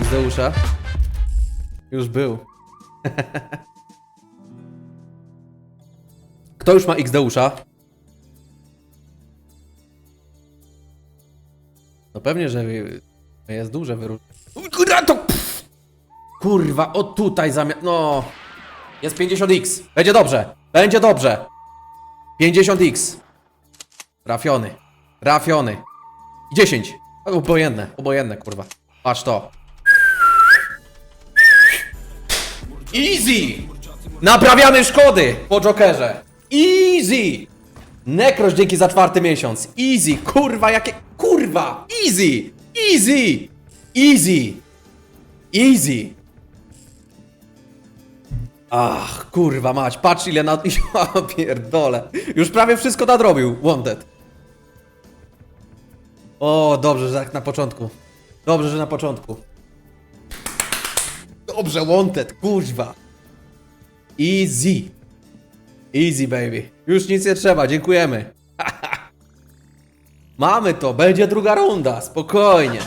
Xdeusza. Już był. Kto już ma Xdeusza? No pewnie, że jest duże wyróżnienie. Kurwa, to... pff. Kurwa, o tutaj zamiast... No... Jest 50x. Będzie dobrze. Będzie dobrze. 50x. Trafiony. Trafiony. I 10. Obojętne, obojętne, kurwa. Patrz to. Easy! Naprawiamy szkody po Jokerze. Easy! Nekroś dzięki za czwarty miesiąc. Easy, kurwa, jakie... Kurwa! Easy! Easy! Easy! Easy! Ach, kurwa mać, patrz ile na... Ja pierdolę. Już prawie wszystko nadrobił, Wanted. O, dobrze, że tak na początku. Dobrze, że na początku. Dobrze, Wanted, kurwa. Easy. Easy, baby. Już nic nie trzeba, dziękujemy. Mamy to, będzie druga runda, spokojnie.